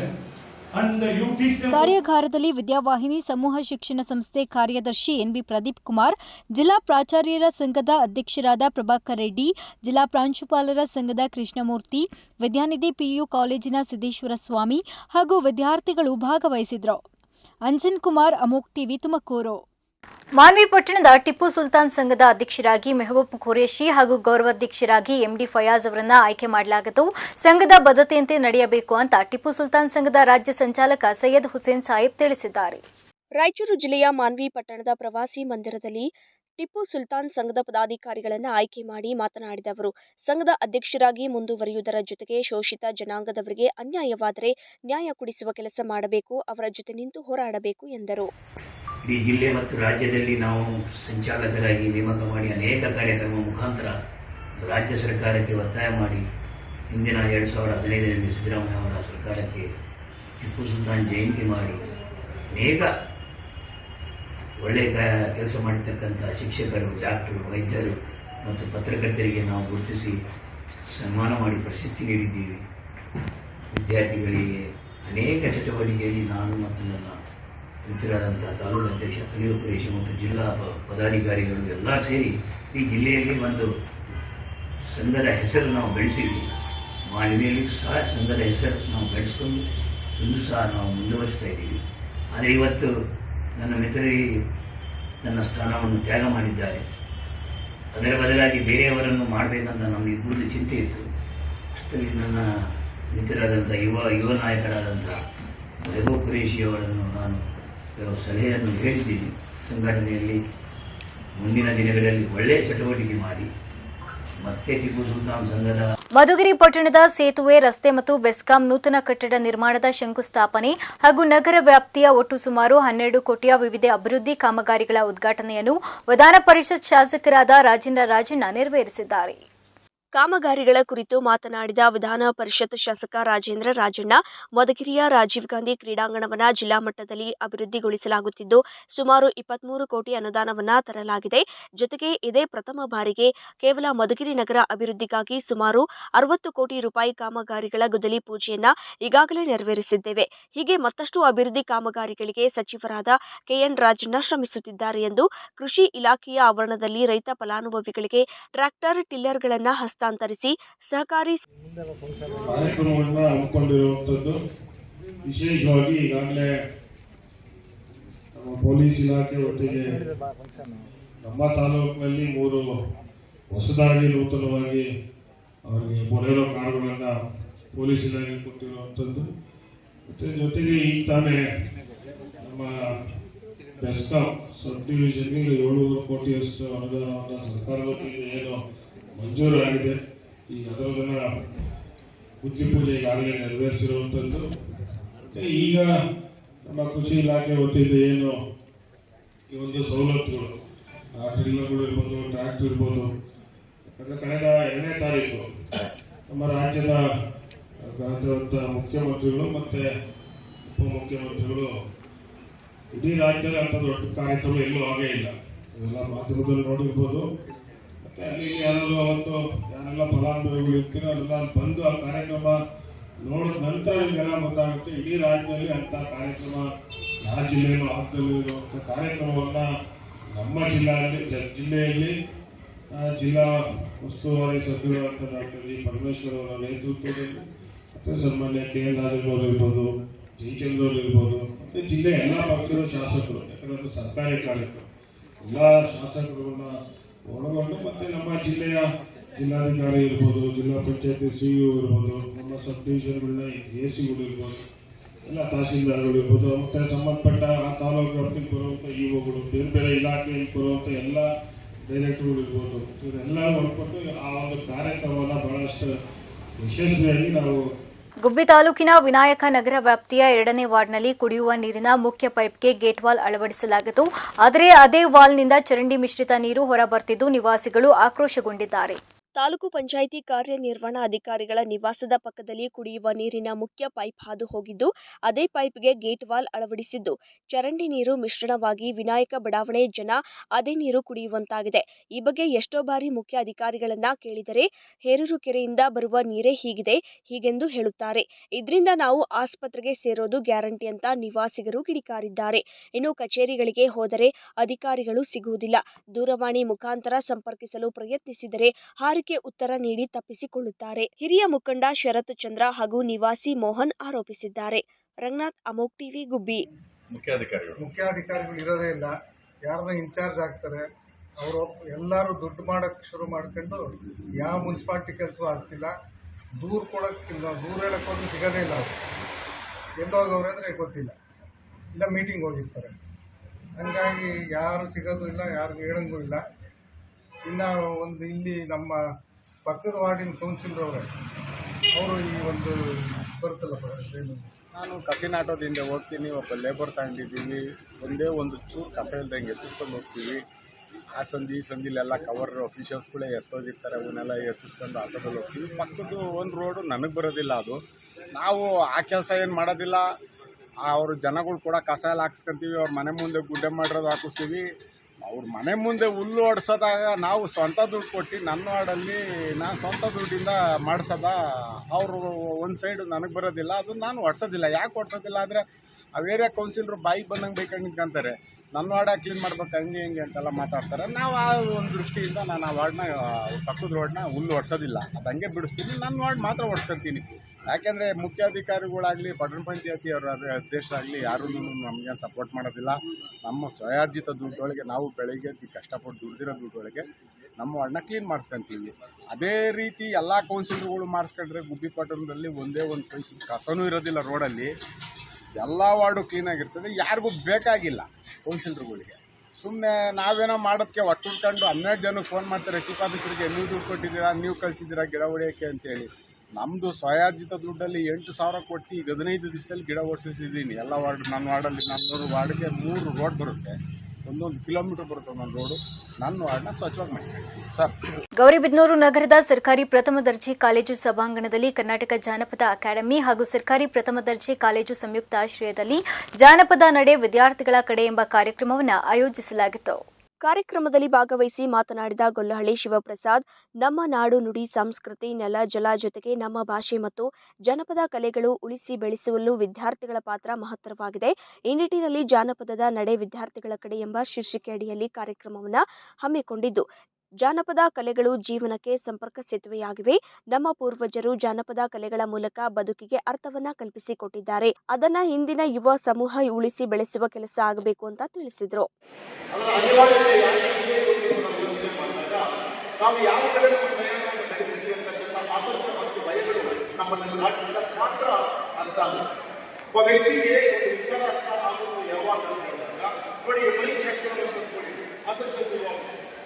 ಅಂಡ್ ಯು ಟೀಚ್ ಕಾರ್ಯಾಗಾರದಲ್ಲಿ ವಿದ್ಯಾವಾಹಿನಿ ಸಮೂಹ ಶಿಕ್ಷಣ ಸಂಸ್ಥೆ ಕಾರ್ಯದರ್ಶಿ ಎನ್ಬಿ ಪ್ರದೀಪ್ ಕುಮಾರ್ ಜಿಲ್ಲಾ ಪ್ರಾಚಾರ್ಯರ ಸಂಘದ ಅಧ್ಯಕ್ಷರಾದ ಪ್ರಭಾಕರ್ ರೆಡ್ಡಿ ಜಿಲ್ಲಾ ಪ್ರಾಂಶುಪಾಲರ ಸಂಘದ ಕೃಷ್ಣಮೂರ್ತಿ ವಿದ್ಯಾನಿಧಿ ಪಿಯು ಕಾಲೇಜಿನ ಸಿದ್ದೇಶ್ವರ ಸ್ವಾಮಿ ಹಾಗೂ ವಿದ್ಯಾರ್ಥಿಗಳು ಭಾಗವಹಿಸಿದರು ಅಂಜನ್ ಕುಮಾರ್ ಅಮೋಕ್ ಟಿವಿ ತುಮಕೂರು. ಮಾನ್ವಿ ಪಟ್ಟಣದ ಟಿಪ್ಪು ಸುಲ್ತಾನ್ ಸಂಘದ ಅಧ್ಯಕ್ಷರಾಗಿ ಮೆಹಬೂಬ್ ಖುರೇಶಿ ಹಾಗೂ ಗೌರವಾಧ್ಯಕ್ಷರಾಗಿ ಎಂಡಿ ಫಯಾಜ್ ಅವರನ್ನ ಆಯ್ಕೆ ಮಾಡಲಾಗಿದ್ದು ಸಂಘದ ಬದ್ಧತೆಯಂತೆ ನಡೆಯಬೇಕು ಅಂತ ಟಿಪ್ಪು ಸುಲ್ತಾನ್ ಸಂಘದ ರಾಜ್ಯ ಸಂಚಾಲಕ ಸೈಯದ್ ಹುಸೇನ್ ಸಾಹಿಬ್ ತಿಳಿಸಿದ್ದಾರೆ. ರಾಯಚೂರು ಜಿಲ್ಲೆಯ ಮಾನ್ವಿ ಪಟ್ಟಣದ ಪ್ರವಾಸಿ ಮಂದಿರದಲ್ಲಿ ಟಿಪ್ಪು ಸುಲ್ತಾನ್ ಸಂಘದ ಪದಾಧಿಕಾರಿಗಳನ್ನು ಆಯ್ಕೆ ಮಾಡಿ ಮಾತನಾಡಿದ ಅವರು, ಸಂಘದ ಅಧ್ಯಕ್ಷರಾಗಿ ಮುಂದುವರಿಯುವುದರ ಜೊತೆಗೆ ಶೋಷಿತ ಜನಾಂಗದವರಿಗೆ ಅನ್ಯಾಯವಾದರೆ ನ್ಯಾಯ ಕೊಡಿಸುವ ಕೆಲಸ ಮಾಡಬೇಕು, ಅವರ ಜೊತೆ ನಿಂತು ಹೋರಾಡಬೇಕು ಎಂದರು. ಇಡೀ ಜಿಲ್ಲೆ ಮತ್ತು ರಾಜ್ಯದಲ್ಲಿ ನಾವು ಸಂಚಾಲಕರಾಗಿ ನೇಮಕ ಮಾಡಿ ಅನೇಕ ಕಾರ್ಯಕ್ರಮ ಮುಖಾಂತರ ರಾಜ್ಯ ಸರ್ಕಾರಕ್ಕೆ ಒತ್ತಾಯ ಮಾಡಿ ಹಿಂದಿನ ಎರಡು ಸಾವಿರದ ಹದಿನೈದರಲ್ಲಿ ಸಿದ್ದರಾಮಯ್ಯ ಅವರ ಸರ್ಕಾರಕ್ಕೆ ಟಿಪ್ಪು ಸುಲ್ತಾನ್ ಜಯಂತಿ ಮಾಡಿ ಅನೇಕ ಒಳ್ಳೆಯ ಕೆಲಸ ಮಾಡಿರ್ತಕ್ಕಂಥ ಶಿಕ್ಷಕರು, ಡಾಕ್ಟರು, ವೈದ್ಯರು ಮತ್ತು ಪತ್ರಕರ್ತರಿಗೆ ನಾವು ಗುರುತಿಸಿ ಸನ್ಮಾನ ಮಾಡಿ ಪ್ರಶಸ್ತಿ ನೀಡಿದ್ದೀವಿ. ವಿದ್ಯಾರ್ಥಿಗಳಿಗೆ ಅನೇಕ ಚಟುವಟಿಕೆಯಲ್ಲಿ ನಾನು ಮತ್ತು ನನ್ನ ಮಿತ್ರರಾದಂಥ ತಾಲೂಕು ಅಧ್ಯಕ್ಷ ಖಲೀಲ್ ಕುರೇಶಿ ಮತ್ತು ಜಿಲ್ಲಾ ಪದಾಧಿಕಾರಿಗಳು ಎಲ್ಲ ಸೇರಿ ಈ ಜಿಲ್ಲೆಯಲ್ಲಿ ಒಂದು ಸಂಘದ ಹೆಸರು ನಾವು ಬೆಳೆಸಿದ್ವಿ. ಮಾನವಿಯಲ್ಲಿ ಸಹ ಸಂಘದ ಹೆಸರು ನಾವು ಬೆಳೆಸ್ಕೊಂಡು ಇಂದು ಸಹ ನಾವು ಮುಂದುವರಿಸ್ತಾ ಇದ್ದೀವಿ. ಆದರೆ ಇವತ್ತು ನನ್ನ ಮಿತ್ರರಿ ನನ್ನ ಸ್ಥಾನವನ್ನು ತ್ಯಾಗ ಮಾಡಿದ್ದಾರೆ. ಅದರ ಬದಲಾಗಿ ಬೇರೆಯವರನ್ನು ಮಾಡಬೇಕಂತ ನಮಗೆ ಇಬ್ಬರದ್ದು ಚಿಂತೆ ಇತ್ತು. ಅಷ್ಟರಲ್ಲಿ ನನ್ನ ಮಿತ್ರರಾದಂಥ ಯುವ ಯುವ ನಾಯಕರಾದಂಥ ವೈಭವ್ ಕುರೇಶಿಯವರನ್ನು ನಾನು ಕೆಲವು ಸಲಹೆಯನ್ನು ಹೇಳಿದ್ದೀನಿ ಸಂಘಟನೆಯಲ್ಲಿ ಮುಂದಿನ ದಿನಗಳಲ್ಲಿ ಒಳ್ಳೆಯ ಚಟುವಟಿಕೆ ಮಾಡಿ ಮತ್ತೆ ಟಿಪ್ಪು ಸುಲ್ತಾನ್ ಸಂಘದ ಮಧುಗಿರಿ ಪಟ್ಟಣದ ಸೇತುವೆ, ರಸ್ತೆ ಮತ್ತು ಬೆಸ್ಕಾಂ ನೂತನ ಕಟ್ಟಡ ನಿರ್ಮಾಣದ ಶಂಕುಸ್ಥಾಪನೆ ಹಾಗೂ ನಗರ ವ್ಯಾಪ್ತಿಯ ಒಟ್ಟು ಸುಮಾರು ಹನ್ನೆರಡು ಕೋಟಿಯ ವಿವಿಧ ಅಭಿವೃದ್ಧಿ ಕಾಮಗಾರಿಗಳ ಉದ್ಘಾಟನೆಯನ್ನು ವಿಧಾನ ಪರಿಷತ್ ಶಾಸಕರಾದ ರಾಜೇಂದ್ರ ರಾಜಣ್ಣ ನೆರವೇರಿಸಿದ್ದಾರೆ. ಕಾಮಗಾರಿಗಳ ಕುರಿತು ಮಾತನಾಡಿದ ವಿಧಾನ ಪರಿಷತ್ ಶಾಸಕ ರಾಜೇಂದ್ರ ರಾಜಣ್ಣ, ಮಧುಗಿರಿಯ ರಾಜೀವ್ ಗಾಂಧಿ ಕ್ರೀಡಾಂಗಣವನ್ನು ಜಿಲ್ಲಾ ಮಟ್ಟದಲ್ಲಿ ಅಭಿವೃದ್ಧಿಗೊಳಿಸಲಾಗುತ್ತಿದ್ದು, ಸುಮಾರು ಇಪ್ಪತ್ಮೂರು ಕೋಟಿ ಅನುದಾನವನ್ನು ತರಲಾಗಿದೆ. ಜೊತೆಗೆ ಇದೇ ಪ್ರಥಮ ಬಾರಿಗೆ ಕೇವಲ ಮಧುಗಿರಿ ನಗರ ಅಭಿವೃದ್ಧಿಗಾಗಿ ಸುಮಾರು ಅರವತ್ತು ಕೋಟಿ ರೂಪಾಯಿ ಕಾಮಗಾರಿಗಳ ಗುದಲಿ ಪೂಜೆಯನ್ನು ಈಗಾಗಲೇ ನೆರವೇರಿಸಿದ್ದೇವೆ. ಹೀಗೆ ಮತ್ತಷ್ಟು ಅಭಿವೃದ್ಧಿ ಕಾಮಗಾರಿಗಳಿಗೆ ಸಚಿವರಾದ ಕೆಎನ್ ರಾಜಣ್ಣ ಶ್ರಮಿಸುತ್ತಿದ್ದಾರೆ ಎಂದು ಕೃಷಿ ಇಲಾಖೆಯ ಆವರಣದಲ್ಲಿ ರೈತ ಫಲಾನುಭವಿಗಳಿಗೆ ಟ್ರ್ಯಾಕ್ಟರ್ ಟಿಲ್ಲರ್ಗಳನ್ನು ಹಸ್ತಾಂತರ ಹಸ್ತಾಂತರಿಸಿ ಸಹಕಾರಿ ಕಾರ್ಯಕ್ರಮವನ್ನು ಹಮ್ಮಿಕೊಂಡಿರುವಂಥದ್ದು. ವಿಶೇಷವಾಗಿ ಈಗಾಗಲೇ ನಮ್ಮ ಪೊಲೀಸ್ ಇಲಾಖೆ ಒಟ್ಟಿಗೆ ನಮ್ಮ ತಾಲೂಕಿನಲ್ಲಿ ಮೂರು ಹೊಸದಾಗಿ ನೂತನವಾಗಿ ಅವರಿಗೆ ಬೊಲೆರೋ ಕಾರುಗಳನ್ನ ಪೊಲೀಸ್ ಇಲಾಖೆ ಕೊಟ್ಟಿರುವಂಥದ್ದು. ಮತ್ತೆ ಜೊತೆಗೆ ಈಗ ತಾನೇ ನಮ್ಮ ಬೆಸ್ಕಾಂ ಸಬ್ ಡಿವಿಷನ್ಗೆ ಏಳುನೂರು ಕೋಟಿಯಷ್ಟು ಅನುದಾನವನ್ನು ಸರ್ಕಾರದ ಏನು ಮಂಜೂರಾಗಿದೆ ಈ ಅದರದನ್ನ ಬುದ್ಧಿ ಪೂಜೆ ಈಗಾಗಲೇ ನೆರವೇರಿಸಿರುವಂಥದ್ದು. ಈಗ ನಮ್ಮ ಕೃಷಿ ಇಲಾಖೆ ವತಿಯಿಂದ ಏನು ಈ ಒಂದು ಸವಲತ್ತುಗಳು, ಆ ಟ್ರಿಲ್ಲರ್ಗಳು ಇರ್ಬೋದು, ಟ್ರ್ಯಾಕ್ಟರ್ ಇರ್ಬೋದು ಯಾಕಂದ್ರೆ ಕಳೆದ ಎರಡನೇ ತಾರೀಕು ನಮ್ಮ ರಾಜ್ಯದ ಮುಖ್ಯಮಂತ್ರಿಗಳು ಮತ್ತೆ ಉಪಮುಖ್ಯಮಂತ್ರಿಗಳು ಇಡೀ ರಾಜ್ಯದಲ್ಲಿ ಅಂತ ದೊಡ್ಡ ಕಾರ್ಯಕ್ರಮ ಎಲ್ಲೂ ಆಗೇ ಇಲ್ಲ. ಇವೆಲ್ಲ ಮಾಧ್ಯಮದಲ್ಲಿ ನೋಡಿರ್ಬೋದು. ಅಲ್ಲಿ ಯಾರೆಲ್ಲ ಫಲಾನುಭವಿಗಳು ಇರ್ತೀರೋ ಅದನ್ನ ಬಂದು ಆ ಕಾರ್ಯಕ್ರಮ ನೋಡಿದ ನಂತರ ನಿಮಗೆಲ್ಲ ಗೊತ್ತಾಗುತ್ತೆ, ಇಡೀ ರಾಜ್ಯದಲ್ಲಿ ಅಂತ ಕಾರ್ಯಕ್ರಮ ಯಾವ ಜಿಲ್ಲೆಯಲ್ಲೂ ಆಗ್ದಲ್ಲೂ ಇರುವಂಥ ಕಾರ್ಯಕ್ರಮವನ್ನ ನಮ್ಮ ಜಿಲ್ಲೆಯಲ್ಲಿ ಜಿಲ್ಲೆಯಲ್ಲಿ ಜಿಲ್ಲಾ ಉಸ್ತುವಾರಿ ಸಚಿವರಾದಂಥ ಡಾಕ್ಟರ್ ಜಿ ಪರಮೇಶ್ವರ್ ಅವರ ನೇತೃತ್ವದಲ್ಲಿ, ಮತ್ತೆ ಸನ್ಮಾನ್ಯ ಕೆ ಎಲ್ ರಾಜೇಂದ್ರ ಇರ್ಬೋದು ಜಯಚಂದ್ರ ಇರ್ಬೋದು, ಮತ್ತೆ ಜಿಲ್ಲೆಯ ಎಲ್ಲ ಪಕ್ಷದ ಶಾಸಕರು, ಯಾಕಂದ್ರೆ ಸರ್ಕಾರಿ ಕಾರ್ಯಕ್ರಮ. ಎಲ್ಲ ಶಾಸಕರನ್ನ ಒಳಗೊಂಡು ಮತ್ತೆ ನಮ್ಮ ಜಿಲ್ಲೆಯ ಜಿಲ್ಲಾಧಿಕಾರಿ ಇರ್ಬೋದು, ಜಿಲ್ಲಾ ಪಂಚಾಯತಿ ಸಿಇಒ ಇರ್ಬೋದು, ನಮ್ಮ ಸಬ್ ಡಿವಿಷನ್ಗಳನ್ನ ಎ ಸಿಗಳು ಇರ್ಬೋದು, ಎಲ್ಲ ತಹಸೀಲ್ದಾರ್ಗಳು ಇರ್ಬೋದು, ಮತ್ತೆ ಸಂಬಂಧಪಟ್ಟ ಆ ತಾಲೂಕು ವ್ಯಾಪ್ತಿಗೆ ಬರುವಂಥ ಇಒಗಳು ಬೇರೆ ಬೇರೆ ಇಲಾಖೆಯಲ್ಲಿ ಬರುವಂಥ ಎಲ್ಲ ಡೈರೆಕ್ಟರ್ಗಳು ಇರ್ಬೋದು. ಇವರೆಲ್ಲ ಒಳಪಟ್ಟು ಆ ಒಂದು ಕಾರ್ಯಕ್ರಮವನ್ನು ಬಹಳಷ್ಟು ಯಶಸ್ವಿಯಾಗಿ ನಾವು ಗುಬ್ಬಿ ತಾಲೂಕಿನ ವಿನಾಯಕ ನಗರ ವ್ಯಾಪ್ತಿಯ ಎರಡನೇ ವಾರ್ಡ್ನಲ್ಲಿ ಕುಡಿಯುವ ನೀರಿನ ಮುಖ್ಯ ಪೈಪ್ಗೆ ಗೇಟ್ ವಾಲ್ ಅಳವಡಿಸಲಾಗಿತ್ತು. ಆದರೆ ಅದೇ ವಾಲ್ನಿಂದ ಚರಂಡಿ ಮಿಶ್ರಿತ ನೀರು ಹೊರಬರ್ತಿದ್ದು ನಿವಾಸಿಗಳು ಆಕ್ರೋಶಗೊಂಡಿದ್ದಾರೆ. ತಾಲೂಕು ಪಂಚಾಯಿತಿ ಕಾರ್ಯನಿರ್ವಹಣಾಧಿಕಾರಿಗಳ ನಿವಾಸದ ಪಕ್ಕದಲ್ಲಿ ಕುಡಿಯುವ ನೀರಿನ ಮುಖ್ಯ ಪೈಪ್ ಹಾದು ಹೋಗಿದ್ದು ಅದೇ ಪೈಪ್ಗೆ ಗೇಟ್ ವಾಲ್ ಅಳವಡಿಸಿದ್ದು. ಚರಂಡಿ ನೀರು ಮಿಶ್ರಣವಾಗಿ ವಿನಾಯಕ ಬಡಾವಣೆ ಜನ ಅದೇ ನೀರು ಕುಡಿಯುವಂತಾಗಿದೆ. ಈ ಬಗ್ಗೆ ಎಷ್ಟೋ ಬಾರಿ ಮುಖ್ಯ ಅಧಿಕಾರಿಗಳನ್ನ ಕೇಳಿದರೆ, ಹೇರೂರು ಕೆರೆಯಿಂದ ಬರುವ ನೀರೇ ಹೀಗಿದೆ, ಹೀಗೆಂದು ಹೇಳುತ್ತಾರೆ. ಇದರಿಂದ ನಾವು ಆಸ್ಪತ್ರೆಗೆ ಸೇರೋದು ಗ್ಯಾರಂಟಿ ಅಂತ ನಿವಾಸಿಗರು ಕಿಡಿಕಾರಿದ್ದಾರೆ. ಇನ್ನು ಕಚೇರಿಗಳಿಗೆ ಹೋದರೆ ಅಧಿಕಾರಿಗಳು ಸಿಗುವುದಿಲ್ಲ. ದೂರವಾಣಿ ಮುಖಾಂತರ ಸಂಪರ್ಕಿಸಲು ಪ್ರಯತ್ನಿಸಿದರೆ ಹಾರಿಕೆ ಉತ್ತರ ನೀಡಿ ತಪ್ಪಿಸಿಕೊಳ್ಳುತ್ತಾರೆ. ಹಿರಿಯ ಮುಖಂಡ ಶರತ್ ಚಂದ್ರ ಹಾಗೂ ನಿವಾಸಿ ಮೋಹನ್ ಆರೋಪಿಸಿದ್ದಾರೆ. ರಂಗನಾಥ್ ಅಮೋಕ್ ಟಿವಿ ಗುಬ್ಬಿ. ಮುಖ್ಯಾಧಿಕಾರಿಗಳು. ಮುಖ್ಯಾಧಿಕಾರಿಗಳು ಇರೋದೇ ಇಲ್ಲ. ಯಾರನ್ನ ಇನ್ಚಾರ್ಜ್ ಆಗ್ತಾರೆ ಅವರು ಎಲ್ಲರೂ ದುಡ್ಡು ಮಾಡೋಕ್ಕೆ ಶುರು ಮಾಡ್ಕೊಂಡು ಯಾವ ಮುನ್ಸಿಪಾಲ್ಟಿ ಕೆಲಸ ಆಗ್ತಿಲ್ಲ. ದೂರ ಕೊಡೋಕ್ಕಿಲ್ಲ ದೂರ ಹೇಳೋಕ್ಕೂ ಸಿಗೋದೇ ಇಲ್ಲ ಅವರು. ಎಲ್ಲೋಗವ್ರೆ ಅಂದರೆ ಗೊತ್ತಿಲ್ಲ. ಇಲ್ಲ ಮೀಟಿಂಗ್ ಹೋಗಿರ್ತಾರೆ. ಹಂಗಾಗಿ ಯಾರು ಸಿಗೋದು ಇಲ್ಲ ಯಾರಿಗೂ ಹೇಳಂಗೂ ಇಲ್ಲ. ಇನ್ನು ಒಂದು ಇಲ್ಲಿ ನಮ್ಮ ಪಕ್ಕದ ವಾರ್ಡಿನ ಕೌನ್ಸಿಲರ್ ಅವರೇ, ಅವರು ಈ ಒಂದು ಬರುತ್ತಲ್ಲ ನಾನು ಕಸಿನ ಆಟೋದಿಂದ ಹೋಗ್ತೀನಿ, ಒಬ್ಬ ಲೇಬರ್ ತಗೊಂಡಿದ್ದೀವಿ ಒಂದೇ ಒಂದು ಚೂರು ಕಸ ಇಲ್ದಂಗೆ ಎತ್ತಿಸ್ಕೊಂಡು ಹೋಗ್ತೀವಿ. ಆ ಸಂಧಿ ಈ ಸಂಧಿಲೆಲ್ಲ ಕವರ್ ಅಫಿಷಿಯಲ್ಸ್ಗಳೇ ಎಷ್ಟೋಗಿರ್ತಾರೆ ಅವನ್ನೆಲ್ಲ ಎತ್ತಿಸ್ಕೊಂಡು ಆಟೋದಲ್ಲಿ ಹೋಗ್ತೀವಿ. ಪಕ್ಕದ್ದು ಒಂದು ರೋಡು ನನಗೆ ಬರೋದಿಲ್ಲ ಅದು. ನಾವು ಆ ಕೆಲಸ ಏನು ಮಾಡೋದಿಲ್ಲ. ಅವರು ಜನಗಳು ಕೂಡ ಕಸ ಎಲ್ಲ ಹಾಕ್ಸ್ಕೊಂತೀವಿ, ಅವ್ರ ಮನೆ ಮುಂದೆ ಗುಡ್ಡೆ ಮಾಡಿರೋದು ಹಾಕಿಸ್ತೀವಿ. ಅವ್ರ ಮನೆ ಮುಂದೆ ಹುಲ್ಲು ಹೊಡ್ಸೋದಾಗ ನಾವು ಸ್ವಂತ ದುಡ್ಡು ಕೊಟ್ಟು ನನ್ನ ಹಾಡಲ್ಲಿ ನಾನು ಸ್ವಂತ ದುಡ್ಡಿಂದ ಮಾಡಿಸೋದ? ಅವರು ಒಂದು ಸೈಡ್ ನನಗೆ ಬರೋದಿಲ್ಲ ಅದು ನಾನು ಹೊಡ್ಸೋದಿಲ್ಲ ಯಾಕೆ ಹೊಡ್ಸೋದಿಲ್ಲ ಅಂದರೆ, ಆ ಏರಿಯಾ ಕೌನ್ಸಿಲರು ಬಾಯಿಗೆ ಬಂದಂಗೆ ಬೇಕಂಡು ನಿಂತ್ಕೊಂತಾರೆ. ನನ್ನ ವಾರ್ಡ ಕ್ಲೀನ್ ಮಾಡ್ಬೇಕು, ಹಂಗೆ ಹಿಂಗೆ ಅಂತೆಲ್ಲ ಮಾತಾಡ್ತಾರೆ. ನಾವು ಆ ಒಂದು ದೃಷ್ಟಿಯಿಂದ ನಾನು ಆ ವಾರ್ಡ್ನ ಪಕ್ಕದ ರೋಡ್ನ ಹುಲ್ಲು ಹೊಡ್ಸೋದಿಲ್ಲ ಅದು ಹಂಗೆ ಬಿಡಿಸ್ತೀನಿ, ನನ್ನ ವಾರ್ಡ್ ಮಾತ್ರ ಹೊಡ್ಸ್ಕೊತೀನಿ ಯಾಕೆಂದರೆ ಮುಖ್ಯಾಧಿಕಾರಿಗಳಾಗಲಿ ಪಟ್ಟಣ ಪಂಚಾಯತಿ ಅವರ ಅಧ್ಯಕ್ಷರಾಗಲಿ ಯಾರೂ ನಮಗೆ ಸಪೋರ್ಟ್ ಮಾಡೋದಿಲ್ಲ. ನಮ್ಮ ಸ್ವಯಾರ್ಜಿತ ದುಡ್ಡೊಳಗೆ, ನಾವು ಬೆಳಗ್ಗೆ ಕಷ್ಟಪಟ್ಟು ದುಡ್ದಿರೋ ದುಡ್ಡೊಳಗೆ ನಮ್ಮ ವಾರ್ಡ್ನ ಕ್ಲೀನ್ ಮಾಡಿಸ್ಕೊಂತೀವಿ. ಅದೇ ರೀತಿ ಎಲ್ಲ ಕೌನ್ಸಿಲರ್ಗಳು ಮಾಡಿಸ್ಕೊಂಡ್ರೆ ಗುಬ್ಬಿ ಪಟ್ಟಣದಲ್ಲಿ ಒಂದೇ ಒಂದು ಕೌನ್ಸಿಲ್ ಕಸನೂ ಇರೋದಿಲ್ಲ ರೋಡಲ್ಲಿ ಎಲ್ಲ ವಾರ್ಡು ಕ್ಲೀನಾಗಿರ್ತದೆ ಯಾರಿಗೂ ಬೇಕಾಗಿಲ್ಲ ಕೌನ್ಸಿಲರ್ಗಳಿಗೆ ಸುಮ್ಮನೆ ನಾವೇನೋ ಮಾಡೋದಕ್ಕೆ ಒಟ್ಟುಕೊಂಡು ಹನ್ನೆರಡು ಜನಕ್ಕೆ ಫೋನ್ ಮಾಡ್ತಾರೆ ಚೀಫ್ ಆಫೀಸರಿಗೆ ನೀವು ದುಡ್ಡು ಕೊಟ್ಟಿದ್ದೀರಾ? ನೀವು ಕಳಿಸಿದ್ದೀರಾ ಗಿಡ ಹೊಡೆಯೋಕ್ಕೆ ಅಂತೇಳಿ. ನಮ್ಮದು ಸ್ವಯಾರ್ಜಿತ ದುಡ್ಡಲ್ಲಿ ಎಂಟು ಸಾವಿರ ಕೊಟ್ಟು ಈಗ ಹದಿನೈದು ದಿವಸದಲ್ಲಿ ಗಿಡ ಓಡಿಸಿದ್ದೀನಿ ಎಲ್ಲ ವಾರ್ಡ್ ನನ್ನ ವಾರ್ಡಲ್ಲಿ ನನ್ನೂರು ವಾರ್ಡ್ಗೆ ಮೂರು ರೋಡ್ ಬರುತ್ತೆ. ಒಂದೊಂದು ಕಿಲೋಮೀಟರ್ ಬರುತ್ತೆ ಒಂದೊಂದು ರೋಡು ನನ್ನ ವಾರ್ಡ್ನ ಸ್ವಚ್ಛವಾಗಿ ಮಾಡ್ತೀನಿ. ಸರ್. ಗೌರಿಬಿದನೂರು ನಗರದ ಸರ್ಕಾರಿ ಪ್ರಥಮ ದರ್ಜೆ ಕಾಲೇಜು ಸಭಾಂಗಣದಲ್ಲಿ ಕರ್ನಾಟಕ ಜಾನಪದ ಅಕಾಡೆಮಿ ಹಾಗೂ ಸರ್ಕಾರಿ ಪ್ರಥಮ ದರ್ಜೆ ಕಾಲೇಜು ಸಂಯುಕ್ತ ಆಶ್ರಯದಲ್ಲಿ ಜಾನಪದ ನಡೆ ವಿದ್ಯಾರ್ಥಿಗಳ ಕಡೆ ಎಂಬ ಕಾರ್ಯಕ್ರಮವನ್ನು ಆಯೋಜಿಸಲಾಗಿತ್ತು. ಕಾರ್ಯಕ್ರಮದಲ್ಲಿ ಭಾಗವಹಿಸಿ ಮಾತನಾಡಿದ ಗೊಲ್ಲಹಳ್ಳಿ ಶಿವಪ್ರಸಾದ್, ನಮ್ಮ ನಾಡು ನುಡಿ, ಸಂಸ್ಕೃತಿ, ನೆಲ, ಜಲ ಜೊತೆಗೆ ನಮ್ಮ ಭಾಷೆ ಮತ್ತು ಜನಪದ ಕಲೆಗಳು ಉಳಿಸಿ ಬೆಳೆಸುವಲ್ಲೂ ವಿದ್ಯಾರ್ಥಿಗಳ ಪಾತ್ರ ಮಹತ್ತರವಾಗಿದೆ. ಈ ನಿಟ್ಟಿನಲ್ಲಿ ಜಾನಪದದ ನಡೆ ವಿದ್ಯಾರ್ಥಿಗಳ ಕಡೆ ಎಂಬ ಶೀರ್ಷಿಕೆ ಅಡಿಯಲ್ಲಿ ಕಾರ್ಯಕ್ರಮವನ್ನು ಹಮ್ಮಿಕೊಂಡಿದ್ದು. ಜಾನಪದ ಕಲೆಗಳು ಜೀವನಕ್ಕೆ ಸಂಪರ್ಕ ಸೇತುವೆಯಾಗಿವೆ. ನಮ್ಮ ಪೂರ್ವಜರು ಜಾನಪದ ಕಲೆಗಳ ಮೂಲಕ ಬದುಕಿಗೆ ಅರ್ಥವನ್ನ ಕಲ್ಪಿಸಿಕೊಟ್ಟಿದ್ದಾರೆ. ಅದನ್ನ ಹಿಂದಿನ ಯುವ ಸಮೂಹ ಉಳಿಸಿ ಬೆಳೆಸುವ ಕೆಲಸ ಆಗಬೇಕು ಅಂತ ತಿಳಿಸಿದರು.